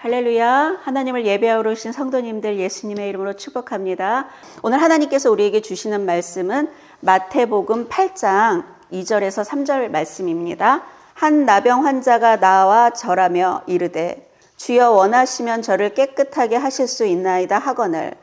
할렐루야. 하나님을 예배하러 오신 성도님들 예수님의 이름으로 축복합니다. 오늘 하나님께서 우리에게 주시는 말씀은 마태복음 8장 2절에서 3절 말씀입니다. 한 나병 환자가 나와 절하며 이르되 주여 원하시면 저를 깨끗하게 하실 수 있나이다 하거늘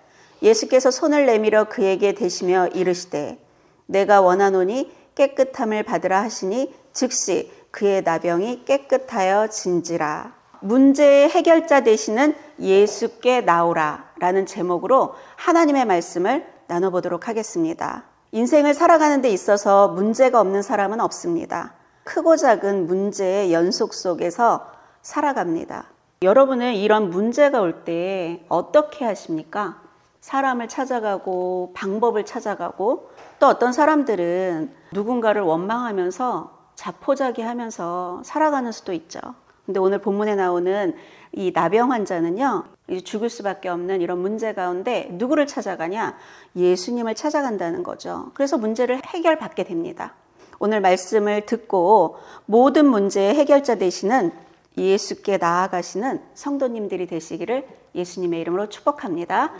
예수께서 손을 내밀어 그에게 대시며 이르시되 내가 원하노니 깨끗함을 받으라 하시니 즉시 그의 나병이 깨끗하여 진지라. 문제의 해결자 되시는 예수께 나오라 라는 제목으로 하나님의 말씀을 나눠보도록 하겠습니다. 인생을 살아가는 데 있어서 문제가 없는 사람은 없습니다. 크고 작은 문제의 연속 속에서 살아갑니다. 여러분은 이런 문제가 올 때 어떻게 하십니까? 사람을 찾아가고 방법을 찾아가고 또 어떤 사람들은 누군가를 원망하면서 자포자기 하면서 살아가는 수도 있죠. 근데 오늘 본문에 나오는 이 나병 환자는요, 죽을 수밖에 없는 이런 문제 가운데 누구를 찾아가냐? 예수님을 찾아간다는 거죠. 그래서 문제를 해결받게 됩니다. 오늘 말씀을 듣고 모든 문제의 해결자 되시는 예수께 나아가시는 성도님들이 되시기를 예수님의 이름으로 축복합니다.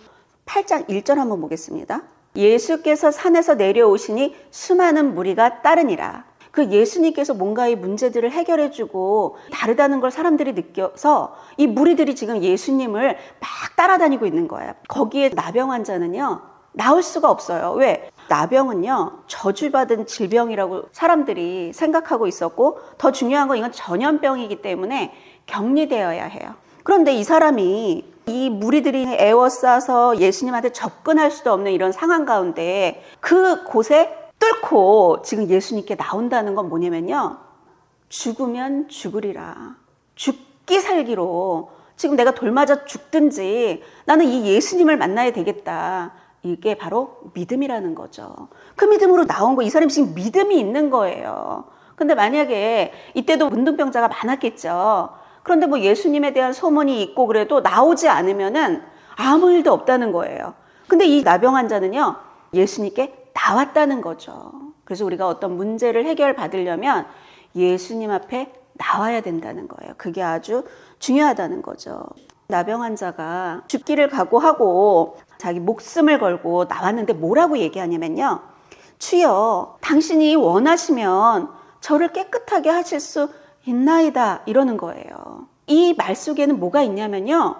8장 1절 한번 보겠습니다. 예수께서 산에서 내려오시니 수많은 무리가 따르니라. 그 예수님께서 뭔가 이 문제들을 해결해 주고 다르다는 걸 사람들이 느껴서 이 무리들이 지금 예수님을 막 따라다니고 있는 거예요. 거기에 나병 환자는요. 나올 수가 없어요. 왜? 나병은요, 저주받은 질병이라고 사람들이 생각하고 있었고, 더 중요한 건 이건 전염병이기 때문에 격리되어야 해요. 그런데 이 사람이 이 무리들이 애워싸서 예수님한테 접근할 수도 없는 이런 상황 가운데 그 곳에 뚫고 지금 예수님께 나온다는 건 뭐냐면요. 죽으면 죽으리라. 죽기 살기로 지금 내가 돌 맞아 죽든지 나는 이 예수님을 만나야 되겠다. 이게 바로 믿음이라는 거죠. 그 믿음으로 나온 거, 이 사람이 지금 믿음이 있는 거예요. 근데 만약에 이때도 문둥병자가 많았겠죠. 그런데 뭐 예수님에 대한 소문이 있고 그래도 나오지 않으면은 아무 일도 없다는 거예요. 근데 이 나병 환자는요, 예수님께 나왔다는 거죠. 그래서 우리가 어떤 문제를 해결받으려면 예수님 앞에 나와야 된다는 거예요. 그게 아주 중요하다는 거죠. 나병 환자가 죽기를 각오하고 자기 목숨을 걸고 나왔는데 뭐라고 얘기하냐면요. 주여, 당신이 원하시면 저를 깨끗하게 하실 수 있나이다. 이러는 거예요. 이 말 속에는 뭐가 있냐면요.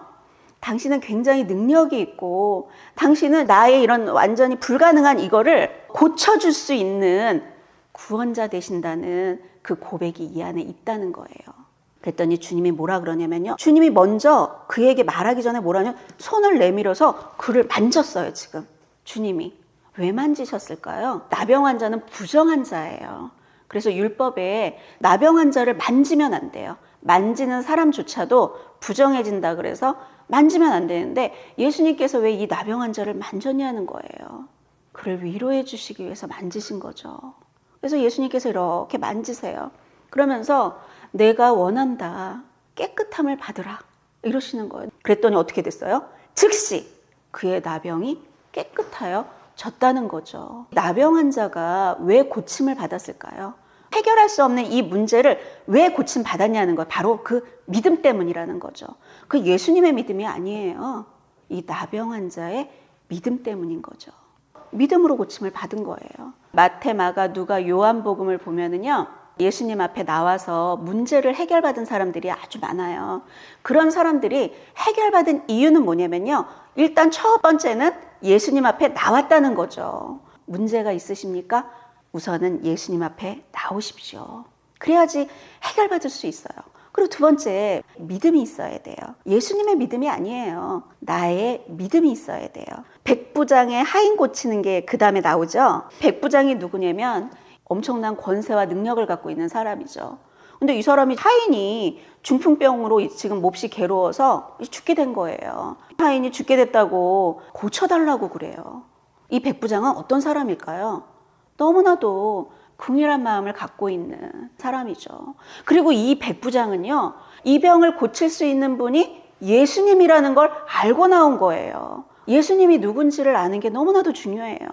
당신은 굉장히 능력이 있고, 당신은 나의 이런 완전히 불가능한 이거를 고쳐줄 수 있는 구원자 되신다는 그 고백이 이 안에 있다는 거예요. 그랬더니 주님이 뭐라 그러냐면요. 주님이 먼저 그에게 말하기 전에 뭐라냐면 손을 내밀어서 그를 만졌어요, 지금. 주님이. 왜 만지셨을까요? 나병 환자는 부정 환자예요. 그래서 율법에 나병 환자를 만지면 안 돼요. 만지는 사람조차도 부정해진다 그래서 만지면 안 되는데 예수님께서 왜 이 나병 환자를 만졌냐는 거예요. 그를 위로해 주시기 위해서 만지신 거죠. 그래서 예수님께서 이렇게 만지세요. 그러면서 내가 원한다. 깨끗함을 받으라. 이러시는 거예요. 그랬더니 어떻게 됐어요? 즉시 그의 나병이 깨끗하여 졌다는 거죠. 나병 환자가 왜 고침을 받았을까요? 해결할 수 없는 이 문제를 왜 고침 받았냐는 거 바로 그 믿음 때문이라는 거죠. 그 예수님의 믿음이 아니에요. 이 나병 환자의 믿음 때문인 거죠. 믿음으로 고침을 받은 거예요. 마태, 마가, 누가, 요한복음을 보면은요. 예수님 앞에 나와서 문제를 해결받은 사람들이 아주 많아요. 그런 사람들이 해결받은 이유는 뭐냐면요. 일단 첫 번째는 예수님 앞에 나왔다는 거죠. 문제가 있으십니까? 우선은 예수님 앞에 나오십시오. 그래야지 해결받을 수 있어요. 그리고 두 번째, 믿음이 있어야 돼요. 예수님의 믿음이 아니에요. 나의 믿음이 있어야 돼요. 백부장의 하인 고치는 게 그 다음에 나오죠. 백부장이 누구냐면 엄청난 권세와 능력을 갖고 있는 사람이죠. 근데 이 사람이 하인이 중풍병으로 지금 몹시 괴로워서 죽게 된 거예요. 하인이 죽게 됐다고 고쳐달라고 그래요. 이 백부장은 어떤 사람일까요? 너무나도 궁일한 마음을 갖고 있는 사람이죠. 그리고 이 백부장은요, 이 병을 고칠 수 있는 분이 예수님이라는 걸 알고 나온 거예요. 예수님이 누군지를 아는 게 너무나도 중요해요.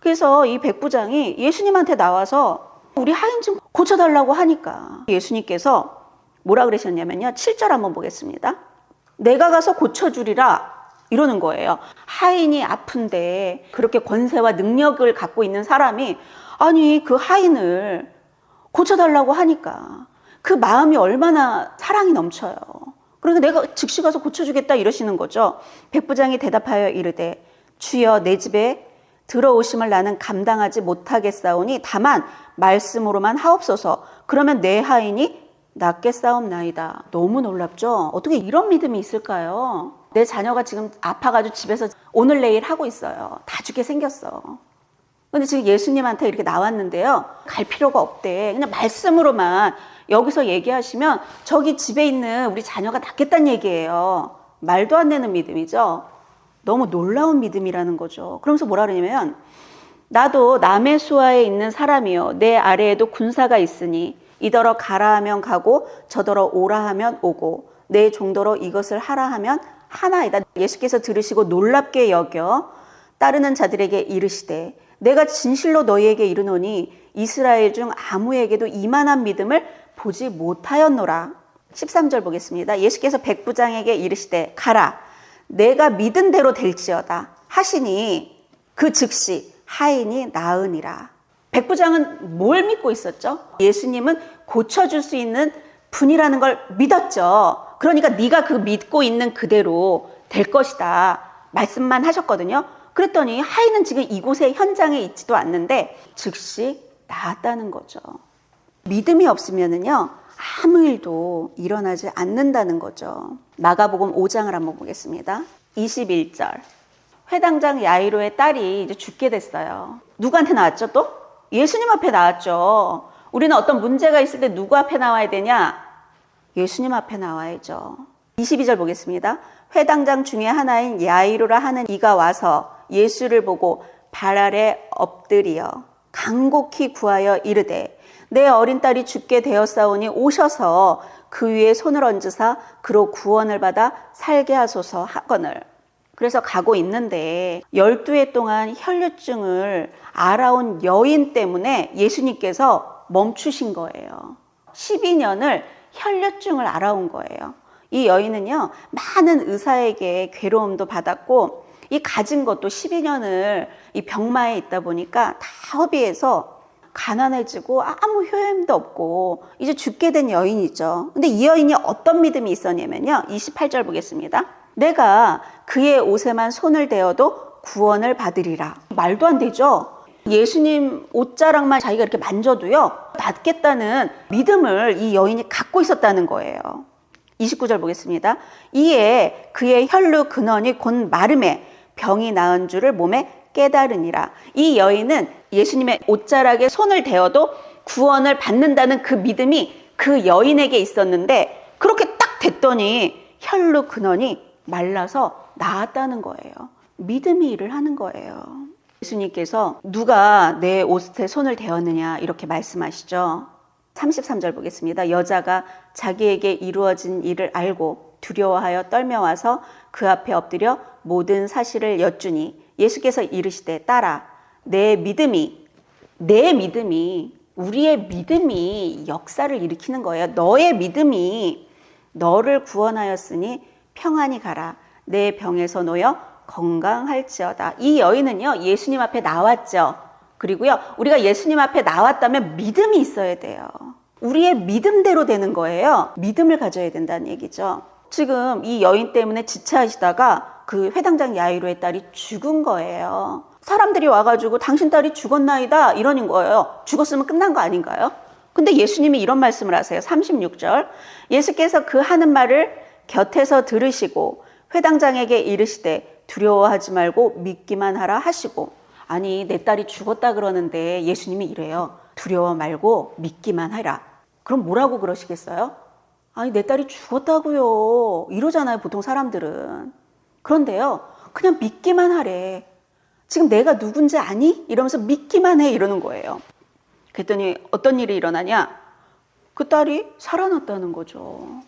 그래서 이 백부장이 예수님한테 나와서 우리 하인 좀 고쳐달라고 하니까 예수님께서 뭐라 그러셨냐면요. 7절 한번 보겠습니다. 내가 가서 고쳐주리라. 이러는 거예요. 하인이 아픈데 그렇게 권세와 능력을 갖고 있는 사람이 아니 그 하인을 고쳐달라고 하니까 그 마음이 얼마나 사랑이 넘쳐요. 그러니까 내가 즉시 가서 고쳐주겠다 이러시는 거죠. 백부장이 대답하여 이르되 주여 내 집에 들어오심을 나는 감당하지 못하겠사오니 다만 말씀으로만 하옵소서. 그러면 내 하인이 낫게 싸움나이다. 너무 놀랍죠? 어떻게 이런 믿음이 있을까요? 내 자녀가 지금 아파가지고 집에서 오늘 내일 하고 있어요. 다 죽게 생겼어. 근데 지금 예수님한테 이렇게 나왔는데요. 갈 필요가 없대. 그냥 말씀으로만 여기서 얘기하시면 저기 집에 있는 우리 자녀가 낫겠다는 얘기예요. 말도 안 되는 믿음이죠. 너무 놀라운 믿음이라는 거죠. 그러면서 뭐라 그러냐면 나도 남의 수하에 있는 사람이요. 내 아래에도 군사가 있으니 이더러 가라 하면 가고 저더러 오라 하면 오고 내 종더러 이것을 하라 하면 하나이다. 예수께서 들으시고 놀랍게 여겨 따르는 자들에게 이르시되 내가 진실로 너희에게 이르노니 이스라엘 중 아무에게도 이만한 믿음을 보지 못하였노라. 13절 보겠습니다. 예수께서 백부장에게 이르시되 가라 내가 믿은 대로 될지어다 하시니 그 즉시 하인이 나으니라. 백부장은 뭘 믿고 있었죠? 예수님은 고쳐줄 수 있는 분이라는 걸 믿었죠. 그러니까 네가 그 믿고 있는 그대로 될 것이다. 말씀만 하셨거든요. 그랬더니 하인은 지금 이곳에 현장에 있지도 않는데 즉시 나았다는 거죠. 믿음이 없으면은요 아무 일도 일어나지 않는다는 거죠. 마가복음 5장을 한번 보겠습니다. 21절. 회당장 야이로의 딸이 이제 죽게 됐어요. 누구한테 나왔죠 또? 예수님 앞에 나왔죠. 우리는 어떤 문제가 있을 때 누구 앞에 나와야 되냐? 예수님 앞에 나와야죠. 22절 보겠습니다. 회당장 중에 하나인 야이로라 하는 이가 와서 예수를 보고 발 아래 엎드리어 간곡히 구하여 이르되 내 어린 딸이 죽게 되었사오니 오셔서 그 위에 손을 얹으사 그로 구원을 받아 살게 하소서 하거늘 그래서 가고 있는데 12해 동안 혈류증을 알아온 여인 때문에 예수님께서 멈추신 거예요. 12년을 혈류증을 알아온 거예요. 이 여인은요, 많은 의사에게 괴로움도 받았고, 이 가진 것도 12년을 이 병마에 있다 보니까 다 허비해서 가난해지고 아무 효험도 없고 이제 죽게 된 여인이죠. 근데 이 여인이 어떤 믿음이 있었냐면요. 28절 보겠습니다. 내가 그의 옷에만 손을 대어도 구원을 받으리라. 말도 안 되죠. 예수님 옷자락만 자기가 이렇게 만져도요, 낫겠다는 믿음을 이 여인이 갖고 있었다는 거예요. 29절 보겠습니다. 이에 그의 혈루 근원이 곧 마름에 병이 나은 줄을 몸에 깨달으니라. 이 여인은 예수님의 옷자락에 손을 대어도 구원을 받는다는 그 믿음이 그 여인에게 있었는데 그렇게 딱 됐더니 혈루 근원이 말라서 나았다는 거예요. 믿음이 일을 하는 거예요. 예수님께서 누가 내 옷에 손을 대었느냐 이렇게 말씀하시죠. 33절 보겠습니다. 여자가 자기에게 이루어진 일을 알고 두려워하여 떨며 와서 그 앞에 엎드려 모든 사실을 여쭈니 예수께서 이르시되 따라 내 믿음이 내 믿음이 우리의 믿음이 역사를 일으키는 거예요. 너의 믿음이 너를 구원하였으니 평안히 가라. 내 병에서 놓여 건강할지어다. 이 여인은요, 예수님 앞에 나왔죠. 그리고요, 우리가 예수님 앞에 나왔다면 믿음이 있어야 돼요. 우리의 믿음대로 되는 거예요. 믿음을 가져야 된다는 얘기죠. 지금 이 여인 때문에 지체하시다가 그 회당장 야이로의 딸이 죽은 거예요. 사람들이 와가지고 당신 딸이 죽었나이다 이러는 거예요. 죽었으면 끝난 거 아닌가요? 근데 예수님이 이런 말씀을 하세요. 36절. 예수께서 그 하는 말을 곁에서 들으시고 회당장에게 이르시되 두려워하지 말고 믿기만 하라 하시고 아니 내 딸이 죽었다 그러는데 예수님이 이래요. 두려워 말고 믿기만 하라. 그럼 뭐라고 그러시겠어요? 아니 내 딸이 죽었다고요. 이러잖아요 보통 사람들은. 그런데요 그냥 믿기만 하래. 지금 내가 누군지 아니? 이러면서 믿기만 해 이러는 거예요. 그랬더니 어떤 일이 일어나냐? 그 딸이 살아났다는 거죠.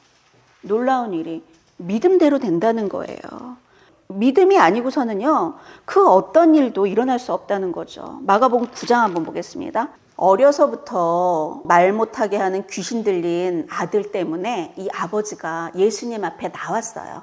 놀라운 일이 믿음대로 된다는 거예요. 믿음이 아니고서는요, 그 어떤 일도 일어날 수 없다는 거죠. 마가복음 9장 한번 보겠습니다. 어려서부터 말 못하게 하는 귀신 들린 아들 때문에 이 아버지가 예수님 앞에 나왔어요.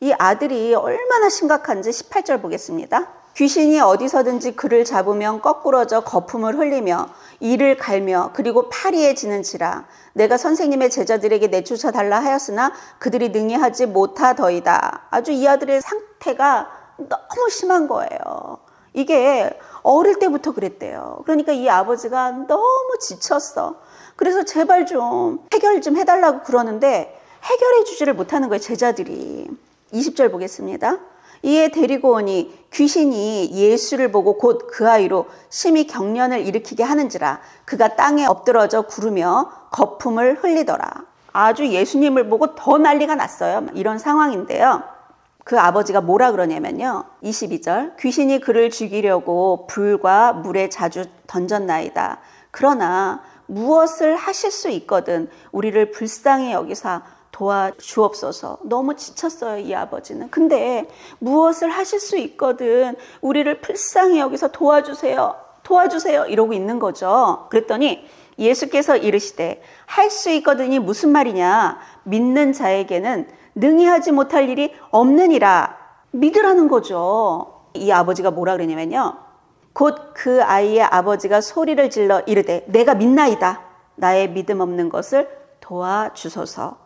이 아들이 얼마나 심각한지 18절 보겠습니다. 귀신이 어디서든지 그를 잡으면 거꾸러져 거품을 흘리며 이를 갈며 그리고 파리에 지는지라 내가 선생님의 제자들에게 내쫓아 달라 하였으나 그들이 능히 하지 못하더이다. 아주 이 아들의 상태가 너무 심한 거예요. 이게 어릴 때부터 그랬대요. 그러니까 이 아버지가 너무 지쳤어. 그래서 제발 좀 해결 좀 해달라고 그러는데 해결해 주지를 못하는 거예요, 제자들이. 20절 보겠습니다. 이에 데리고 오니 귀신이 예수를 보고 곧 그 아이로 심히 경련을 일으키게 하는지라 그가 땅에 엎드러져 구르며 거품을 흘리더라. 아주 예수님을 보고 더 난리가 났어요. 이런 상황인데요. 그 아버지가 뭐라 그러냐면요. 22절. 귀신이 그를 죽이려고 불과 물에 자주 던졌나이다. 그러나 무엇을 하실 수 있거든 우리를 불쌍히 여기사 도와주옵소서. 너무 지쳤어요, 이 아버지는. 근데 무엇을 하실 수 있거든 우리를 불쌍히 여기서 도와주세요. 도와주세요. 이러고 있는 거죠. 그랬더니 예수께서 이르시되 할 수 있거든이 무슨 말이냐? 믿는 자에게는 능히 하지 못할 일이 없느니라. 믿으라는 거죠. 이 아버지가 뭐라 그러냐면요. 곧 그 아이의 아버지가 소리를 질러 이르되 내가 믿나이다. 나의 믿음 없는 것을 도와주소서.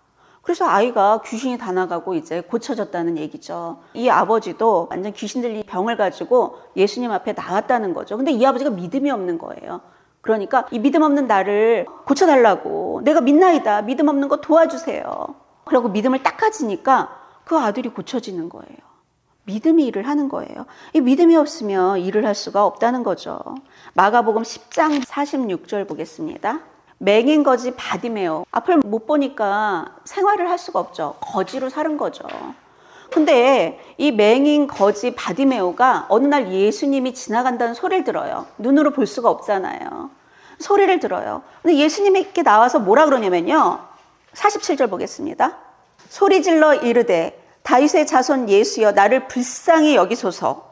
그래서 아이가 귀신이 다 나가고 이제 고쳐졌다는 얘기죠. 이 아버지도 완전 귀신 들린 병을 가지고 예수님 앞에 나왔다는 거죠. 근데 이 아버지가 믿음이 없는 거예요. 그러니까 이 믿음 없는 나를 고쳐달라고 내가 믿나이다. 믿음 없는 거 도와주세요. 그리고 믿음을 딱 가지니까 그 아들이 고쳐지는 거예요. 믿음이 일을 하는 거예요. 이 믿음이 없으면 일을 할 수가 없다는 거죠. 마가복음 10장 46절 보겠습니다. 맹인 거지 바디메오. 앞을 못 보니까 생활을 할 수가 없죠. 거지로 사는 거죠. 근데 이 맹인 거지 바디메오가 어느 날 예수님이 지나간다는 소리를 들어요. 눈으로 볼 수가 없잖아요. 소리를 들어요. 근데 예수님께 나와서 뭐라 그러냐면요. 47절 보겠습니다. 소리 질러 이르되 다윗의 자손 예수여 나를 불쌍히 여기소서.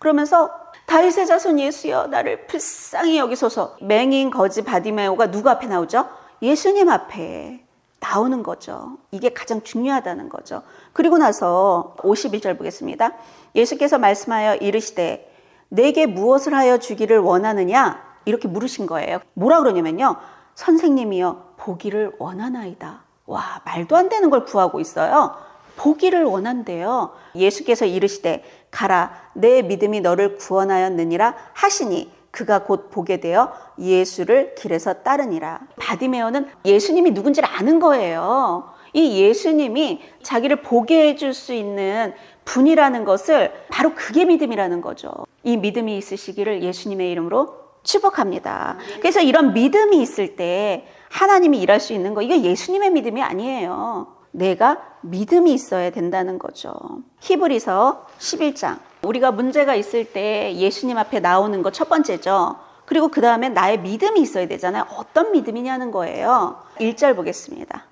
그러면서 다윗의 자손 예수여 나를 불쌍히 여기소서. 맹인 거지 바디메오가 누구 앞에 나오죠? 예수님 앞에 나오는 거죠. 이게 가장 중요하다는 거죠. 그리고 나서 51절 보겠습니다. 예수께서 말씀하여 이르시되 내게 무엇을 하여 주기를 원하느냐? 이렇게 물으신 거예요. 뭐라 그러냐면요. 선생님이여 보기를 원하나이다. 와, 말도 안 되는 걸 구하고 있어요. 보기를 원한대요. 예수께서 이르시되 가라 내 믿음이 너를 구원하였느니라 하시니 그가 곧 보게 되어 예수를 길에서 따르니라. 바디메어는 예수님이 누군지를 아는 거예요. 이 예수님이 자기를 보게 해줄 수 있는 분이라는 것을 바로 그게 믿음이라는 거죠. 이 믿음이 있으시기를 예수님의 이름으로 축복합니다. 그래서 이런 믿음이 있을 때 하나님이 일할 수 있는 거, 이거 예수님의 믿음이 아니에요. 내가 믿음이 있어야 된다는 거죠. 히브리서 11장. 우리가 문제가 있을 때 예수님 앞에 나오는 거 첫 번째죠. 그리고 그 다음에 나의 믿음이 있어야 되잖아요. 어떤 믿음이냐는 거예요. 1절 보겠습니다.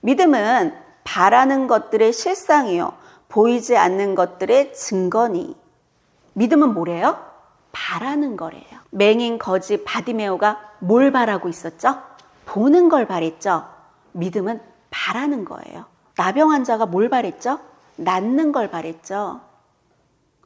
믿음은 바라는 것들의 실상이요. 보이지 않는 것들의 증거니. 믿음은 뭐래요? 바라는 거래요. 맹인 거지 바디메오가 뭘 바라고 있었죠? 보는 걸 바랬죠. 믿음은 바라는 거예요. 나병 환자가 뭘 바랬죠? 낫는 걸 바랬죠.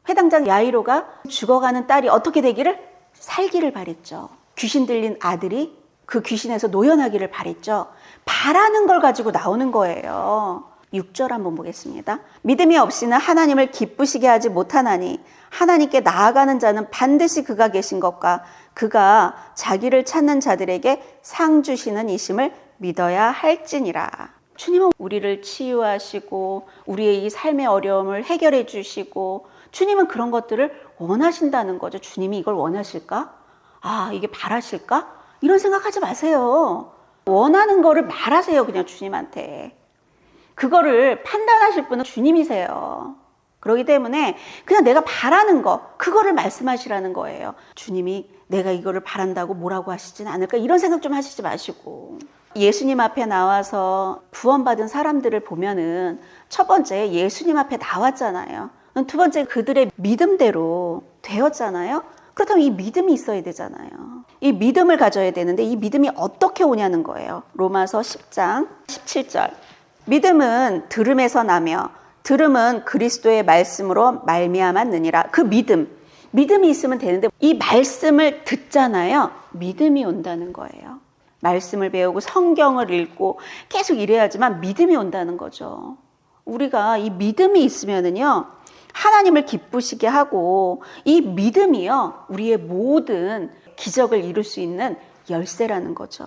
회당장 야이로가 죽어가는 딸이 어떻게 되기를 살기를 바랬죠. 귀신 들린 아들이 그 귀신에서 노연하기를 바랬죠. 바라는 걸 가지고 나오는 거예요. 6절 한번 보겠습니다. 믿음이 없이는 하나님을 기쁘시게 하지 못하나니 하나님께 나아가는 자는 반드시 그가 계신 것과 그가 자기를 찾는 자들에게 상 주시는 이심을 믿어야 할지니라. 주님은 우리를 치유하시고 우리의 이 삶의 어려움을 해결해 주시고 주님은 그런 것들을 원하신다는 거죠. 주님이 이걸 원하실까? 아, 이게 바라실까? 이런 생각하지 마세요. 원하는 거를 말하세요. 그냥 주님한테. 그거를 판단하실 분은 주님이세요. 그렇기 때문에 그냥 내가 바라는 거, 그거를 말씀하시라는 거예요. 주님이 내가 이거를 바란다고 뭐라고 하시진 않을까? 이런 생각 좀 하시지 마시고. 예수님 앞에 나와서 구원받은 사람들을 보면은 첫 번째 예수님 앞에 나왔잖아요. 두 번째 그들의 믿음대로 되었잖아요. 그렇다면 이 믿음이 있어야 되잖아요. 이 믿음을 가져야 되는데 이 믿음이 어떻게 오냐는 거예요. 로마서 10장 17절. 믿음은 들음에서 나며 들음은 그리스도의 말씀으로 말미암았느니라. 그 믿음. 믿음이 있으면 되는데 이 말씀을 듣잖아요. 믿음이 온다는 거예요. 말씀을 배우고 성경을 읽고 계속 이래야지만 믿음이 온다는 거죠. 우리가 이 믿음이 있으면은요. 하나님을 기쁘시게 하고 이 믿음이요. 우리의 모든 기적을 이룰 수 있는 열쇠라는 거죠.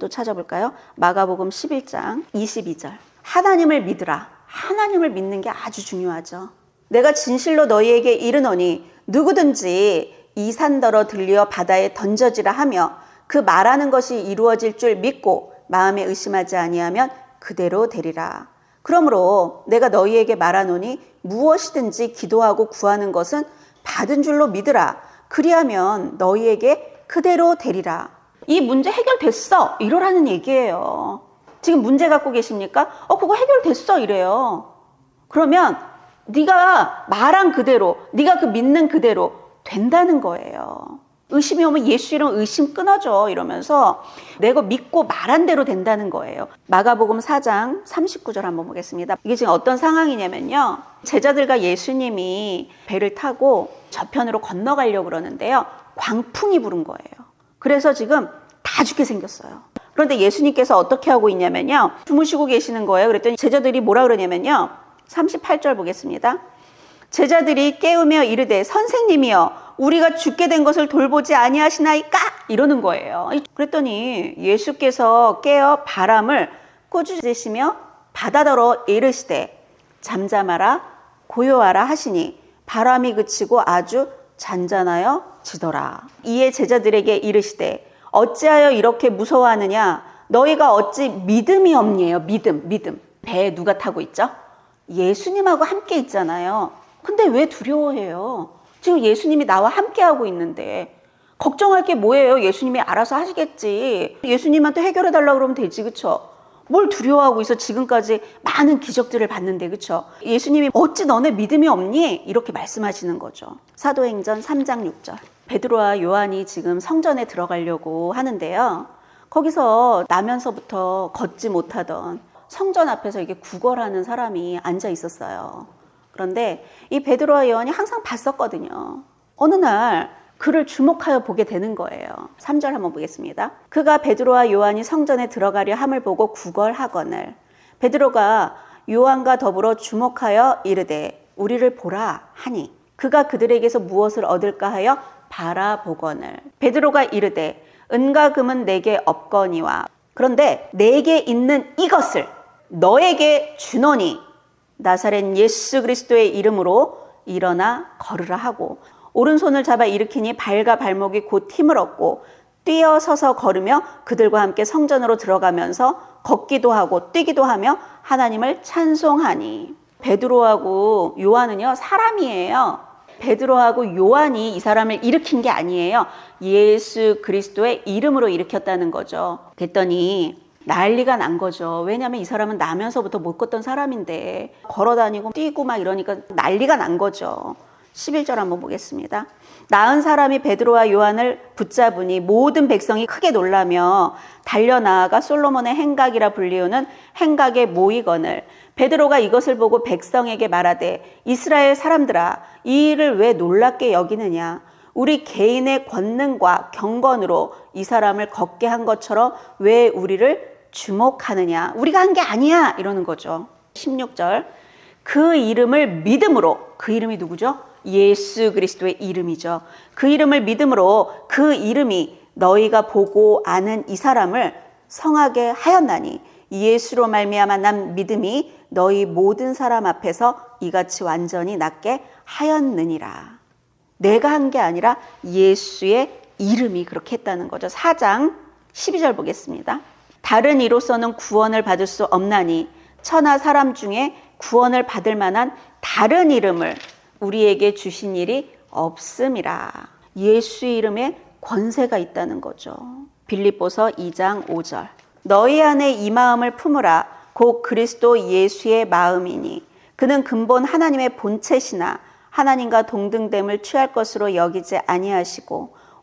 또 찾아볼까요? 마가복음 11장 22절. 하나님을 믿으라. 하나님을 믿는 게 아주 중요하죠. 내가 진실로 너희에게 이르노니 누구든지 이 산더러 들려 바다에 던져지라 하며 그 말하는 것이 이루어질 줄 믿고 마음에 의심하지 아니하면 그대로 되리라. 그러므로 내가 너희에게 말하노니 무엇이든지 기도하고 구하는 것은 받은 줄로 믿으라. 그리하면 너희에게 그대로 되리라. 이 문제 해결됐어. 이러라는 얘기예요. 지금 문제 갖고 계십니까? 어, 그거 해결됐어. 이래요. 그러면 네가 말한 그대로, 네가 그 믿는 그대로 된다는 거예요. 의심이 오면 예수 이름 의심 끊어져 이러면서 내가 믿고 말한 대로 된다는 거예요. 마가복음 4장 39절 한번 보겠습니다. 이게 지금 어떤 상황이냐면요. 제자들과 예수님이 배를 타고 저편으로 건너가려고 그러는데요. 광풍이 부른 거예요. 그래서 지금 다 죽게 생겼어요. 그런데 예수님께서 어떻게 하고 있냐면요. 주무시고 계시는 거예요. 그랬더니 제자들이 뭐라 그러냐면요. 38절 보겠습니다. 제자들이 깨우며 이르되 선생님이여 우리가 죽게 된 것을 돌보지 아니하시나이까 이러는 거예요. 그랬더니 예수께서 깨어 바람을 꾸짖으시며 바다더러 이르시되 잠잠하라 고요하라 하시니 바람이 그치고 아주 잔잔하여 지더라. 이에 제자들에게 이르시되 어찌하여 이렇게 무서워하느냐 너희가 어찌 믿음이 없니에요. 믿음, 믿음. 배에 누가 타고 있죠? 예수님하고 함께 있잖아요. 근데 왜 두려워해요? 지금 예수님이 나와 함께하고 있는데 걱정할 게 뭐예요? 예수님이 알아서 하시겠지. 예수님한테 해결해 달라고 그러면 되지, 그쵸? 뭘 두려워하고 있어? 지금까지 많은 기적들을 봤는데, 그쵸? 예수님이 어찌 너네 믿음이 없니? 이렇게 말씀하시는 거죠. 사도행전 3장 6절. 베드로와 요한이 지금 성전에 들어가려고 하는데요. 거기서 나면서부터 걷지 못하던 성전 앞에서 이게 구걸하는 사람이 앉아 있었어요. 그런데 이 베드로와 요한이 항상 봤었거든요. 어느 날 그를 주목하여 보게 되는 거예요. 3절 한번 보겠습니다. 그가 베드로와 요한이 성전에 들어가려 함을 보고 구걸하거늘 베드로가 요한과 더불어 주목하여 이르되 우리를 보라 하니 그가 그들에게서 무엇을 얻을까 하여 바라보거늘 베드로가 이르되 은과 금은 내게 없거니와 그런데 내게 있는 이것을 너에게 주노니 나사렛 예수 그리스도의 이름으로 일어나 걸으라 하고 오른손을 잡아 일으키니 발과 발목이 곧 힘을 얻고 뛰어서서 걸으며 그들과 함께 성전으로 들어가면서 걷기도 하고 뛰기도 하며 하나님을 찬송하니 베드로하고 요한은요 사람이에요. 베드로하고 요한이 이 사람을 일으킨 게 아니에요. 예수 그리스도의 이름으로 일으켰다는 거죠. 그랬더니 난리가 난 거죠. 왜냐하면 이 사람은 나면서부터 못 걷던 사람인데 걸어 다니고 뛰고 막 이러니까 난리가 난 거죠. 11절 한번 보겠습니다. 나은 사람이 베드로와 요한을 붙잡으니 모든 백성이 크게 놀라며 달려나아가 솔로몬의 행각이라 불리우는 행각에 모이거늘 베드로가 이것을 보고 백성에게 말하되 이스라엘 사람들아 이 일을 왜 놀랍게 여기느냐 우리 개인의 권능과 경건으로 이 사람을 걷게 한 것처럼 왜 우리를 주목하느냐 우리가 한 게 아니야 이러는 거죠 16절 그 이름을 믿음으로 그 이름이 누구죠? 예수 그리스도의 이름이죠. 그 이름을 믿음으로 그 이름이 너희가 보고 아는 이 사람을 성하게 하였나니 예수로 말미암아 난 믿음이 너희 모든 사람 앞에서 이같이 완전히 낫게 하였느니라. 내가 한 게 아니라 예수의 이름이 그렇게 했다는 거죠. 4장 12절 보겠습니다. 다른 이로서는 구원을 받을 수 없나니 천하 사람 중에 구원을 받을 만한 다른 이름을 우리에게 주신 일이 없음이라. 예수의 이름에 권세가 있다는 거죠. 빌립보서 2장 5절. 너희 안에 이 마음을 품으라. 곧 그리스도 예수의 마음이니 그는 근본 하나님의 본체시나 하나님과 동등됨을 취할 것으로 여기지 아니하시고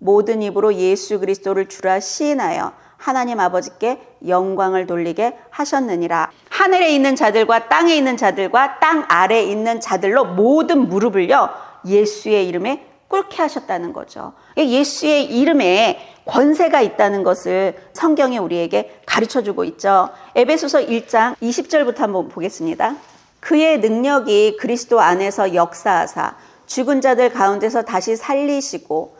모든 입으로 예수 그리스도를 주라 시인하여 하나님 아버지께 영광을 돌리게 하셨느니라. 하늘에 있는 자들과 땅에 있는 자들과 땅 아래에 있는 자들로 모든 무릎을요, 예수의 이름에 꿇게 하셨다는 거죠. 예수의 이름에 권세가 있다는 것을 성경이 우리에게 가르쳐 주고 있죠. 에베소서 1장 20절부터 한번 보겠습니다. 그의 능력이 그리스도 안에서 역사하사 죽은 자들 가운데서 다시 살리시고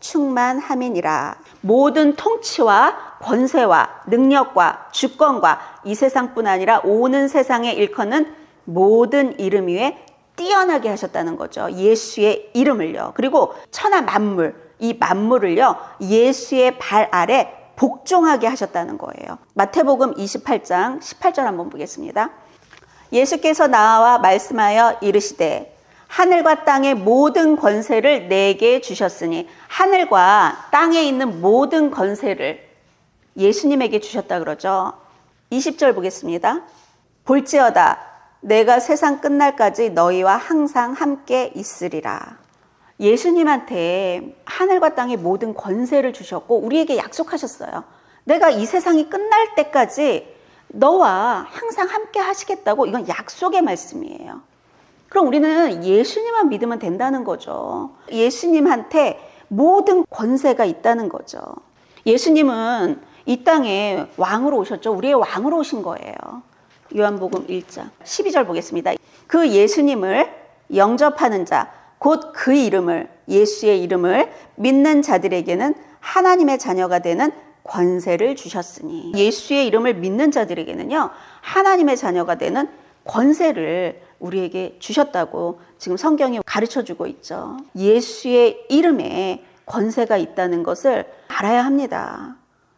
충만함이니라. 모든 통치와 권세와 능력과 주권과 이 세상뿐 아니라 오는 세상에 일컫는 모든 이름 위에 뛰어나게 하셨다는 거죠. 예수의 이름을요. 그리고 천하 만물, 이 만물을요. 예수의 발 아래 복종하게 하셨다는 거예요. 마태복음 28장 18절 한번 보겠습니다. 예수께서 나와 말씀하여 이르시되 하늘과 땅의 모든 권세를 내게 주셨으니 하늘과 땅에 있는 모든 권세를 예수님에게 주셨다 그러죠. 20절 보겠습니다. 볼지어다 내가 세상 끝날까지 너희와 항상 함께 있으리라. 예수님한테 하늘과 땅의 모든 권세를 주셨고 우리에게 약속하셨어요. 내가 이 세상이 끝날 때까지 너와 항상 함께 하시겠다고 이건 약속의 말씀이에요. 그럼 우리는 예수님만 믿으면 된다는 거죠. 예수님한테 모든 권세가 있다는 거죠. 예수님은 이 땅에 왕으로 오셨죠. 우리의 왕으로 오신 거예요. 요한복음 1장 12절 보겠습니다. 그 예수님을 영접하는 자, 곧 그 이름을, 예수의 이름을 믿는 자들에게는 하나님의 자녀가 되는 권세를 주셨으니 예수의 이름을 믿는 자들에게는요, 하나님의 자녀가 되는 권세를 우리에게 주셨다고 지금 성경이 가르쳐 주고 있죠. 예수의 이름에 권세가 있다는 것을 알아야 합니다.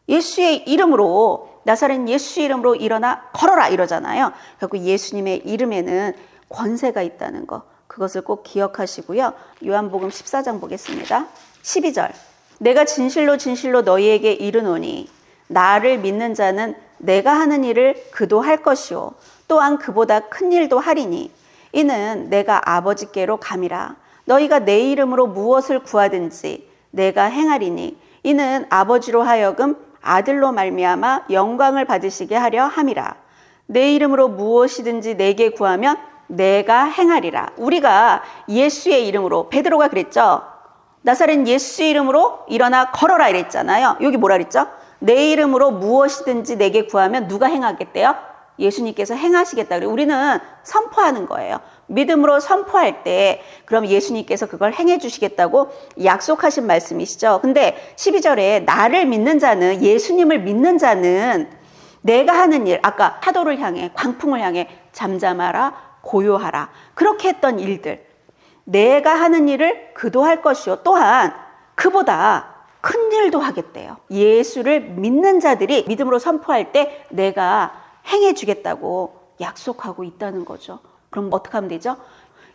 예수의 이름으로 나사렛 예수 이름으로 일어나 걸어라 이러잖아요. 그리고 예수님의 이름에는 권세가 있다는 거 그것을 꼭 기억하시고요. 요한복음 14장 보겠습니다. 12절. 내가 진실로 진실로 너희에게 이르노니 나를 믿는 자는 내가 하는 일을 그도 할 것이요 또한 그보다 큰 일도 하리니 이는 내가 아버지께로 감이라. 너희가 내 이름으로 무엇을 구하든지 내가 행하리니 이는 아버지로 하여금 아들로 말미암아 영광을 받으시게 하려 함이라. 내 이름으로 무엇이든지 내게 구하면 내가 행하리라. 우리가 예수의 이름으로 베드로가 그랬죠? 나사렛 예수 이름으로 일어나 걸어라 이랬잖아요. 여기 뭐라 그랬죠? 내 이름으로 무엇이든지 내게 구하면 누가 행하겠대요 예수님께서 행하시겠다. 그리고 우리는 선포하는 거예요. 믿음으로 선포할 때 그럼 예수님께서 그걸 행해 주시겠다고 약속하신 말씀이시죠. 근데 12절에 나를 믿는 자는 예수님을 믿는 자는 내가 하는 일 아까 파도를 향해 광풍을 향해 잠잠하라 고요하라 그렇게 했던 일들 내가 하는 일을 그도 할 것이요 또한 그보다 큰 일도 하겠대요. 예수를 믿는 자들이 믿음으로 선포할 때 내가 행해 주겠다고 약속하고 있다는 거죠. 그럼 어떻게 하면 되죠?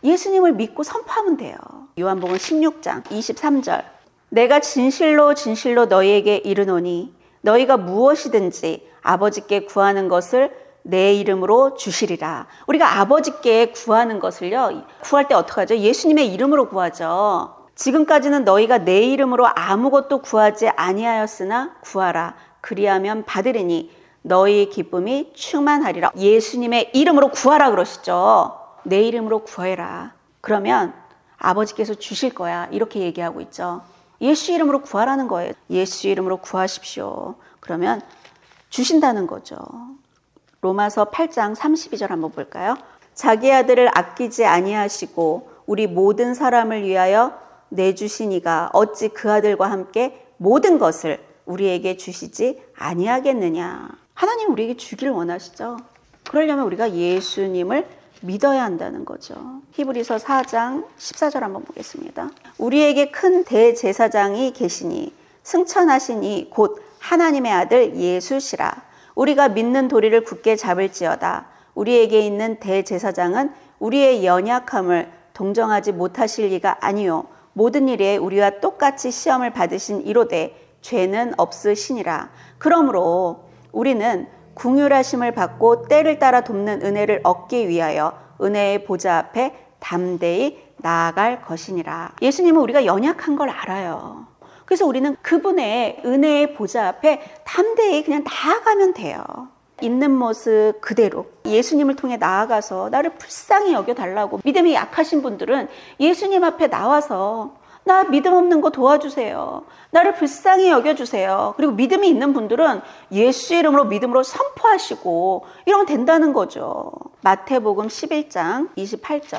예수님을 믿고 선포하면 돼요. 요한복음 16장 23절. 내가 진실로 진실로 너희에게 이르노니 너희가 무엇이든지 아버지께 구하는 것을 내 이름으로 주시리라. 우리가 아버지께 구하는 것을요, 구할 때 어떡하죠? 예수님의 이름으로 구하죠. 지금까지는 너희가 내 이름으로 아무것도 구하지 아니하였으나 구하라. 그리하면 받으리니 너희 기쁨이 충만하리라. 예수님의 이름으로 구하라 그러시죠. 내 이름으로 구해라. 그러면 아버지께서 주실 거야. 이렇게 얘기하고 있죠. 예수 이름으로 구하라는 거예요. 예수 이름으로 구하십시오. 그러면 주신다는 거죠. 로마서 8장 32절 한번 볼까요? 자기 아들을 아끼지 아니하시고 우리 모든 사람을 위하여 내주시니가 어찌 그 아들과 함께 모든 것을 우리에게 주시지 아니하겠느냐. 하나님 우리에게 주기를 원하시죠. 그러려면 우리가 예수님을 믿어야 한다는 거죠. 히브리서 4장 14절 한번 보겠습니다. 우리에게 큰 대제사장이 계시니 승천하시니 곧 하나님의 아들 예수시라. 우리가 믿는 도리를 굳게 잡을지어다. 우리에게 있는 대제사장은 우리의 연약함을 동정하지 못하실 리가 아니요 모든 일에 우리와 똑같이 시험을 받으신 이로되 죄는 없으시니라. 그러므로 우리는 궁휼하심을 받고 때를 따라 돕는 은혜를 얻기 위하여 은혜의 보좌 앞에 담대히 나아갈 것이니라. 예수님은 우리가 연약한 걸 알아요. 그래서 우리는 그분의 은혜의 보좌 앞에 담대히 그냥 나아가면 돼요. 있는 모습 그대로 예수님을 통해 나아가서 나를 불쌍히 여겨달라고 믿음이 약하신 분들은 예수님 앞에 나와서 나 믿음 없는 거 도와주세요. 나를 불쌍히 여겨주세요. 그리고 믿음이 있는 분들은 예수 이름으로 믿음으로 선포하시고 이러면 된다는 거죠. 마태복음 11장 28절.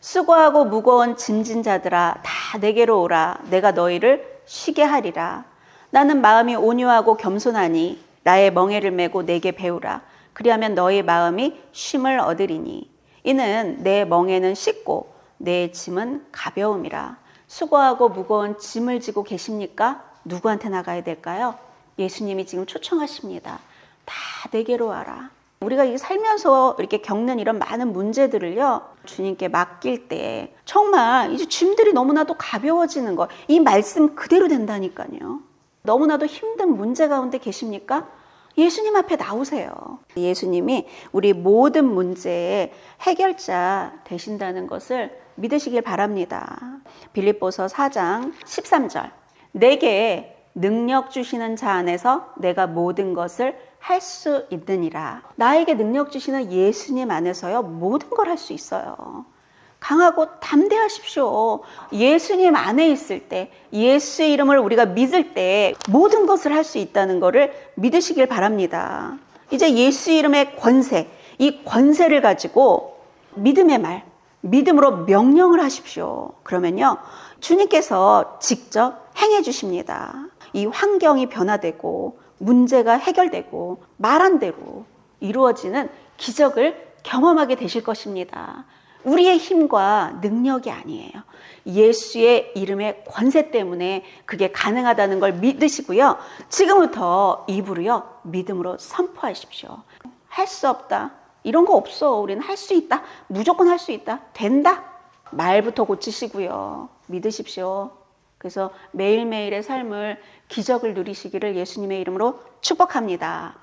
수고하고 무거운 짐진 자들아 다 내게로 오라. 내가 너희를 쉬게 하리라. 나는 마음이 온유하고 겸손하니 나의 멍에를 메고 내게 배우라. 그리하면 너희 마음이 쉼을 얻으리니 이는 내 멍에는 쉽고 내 짐은 가벼움이라. 수고하고 무거운 짐을 지고 계십니까? 누구한테 나가야 될까요? 예수님이 지금 초청하십니다. 다 내게로 와라. 우리가 이 살면서 이렇게 겪는 이런 많은 문제들을요, 주님께 맡길 때 정말 이제 짐들이 너무나도 가벼워지는 거, 이 말씀 그대로 된다니까요. 너무나도 힘든 문제 가운데 계십니까? 예수님 앞에 나오세요. 예수님이 우리 모든 문제의 해결자 되신다는 것을 믿으시길 바랍니다. 빌립보서 4장 13절. 내게 능력 주시는 자 안에서 내가 모든 것을 할 수 있느니라. 나에게 능력 주시는 예수님 안에서요, 모든 걸 할 수 있어요. 강하고 담대하십시오. 예수님 안에 있을 때, 예수의 이름을 우리가 믿을 때 모든 것을 할 수 있다는 것을 믿으시길 바랍니다. 이제 예수 이름의 권세, 이 권세를 가지고 믿음의 말, 믿음으로 명령을 하십시오. 그러면요, 주님께서 직접 행해 주십니다. 이 환경이 변화되고 문제가 해결되고 말한 대로 이루어지는 기적을 경험하게 되실 것입니다. 우리의 힘과 능력이 아니에요. 예수의 이름의 권세 때문에 그게 가능하다는 걸 믿으시고요. 지금부터 입으로요, 믿음으로 선포하십시오. 할 수 없다. 이런 거 없어. 우리는 할 수 있다. 무조건 할 수 있다. 된다. 말부터 고치시고요. 믿으십시오. 그래서 매일매일의 삶을 기적을 누리시기를 예수님의 이름으로 축복합니다.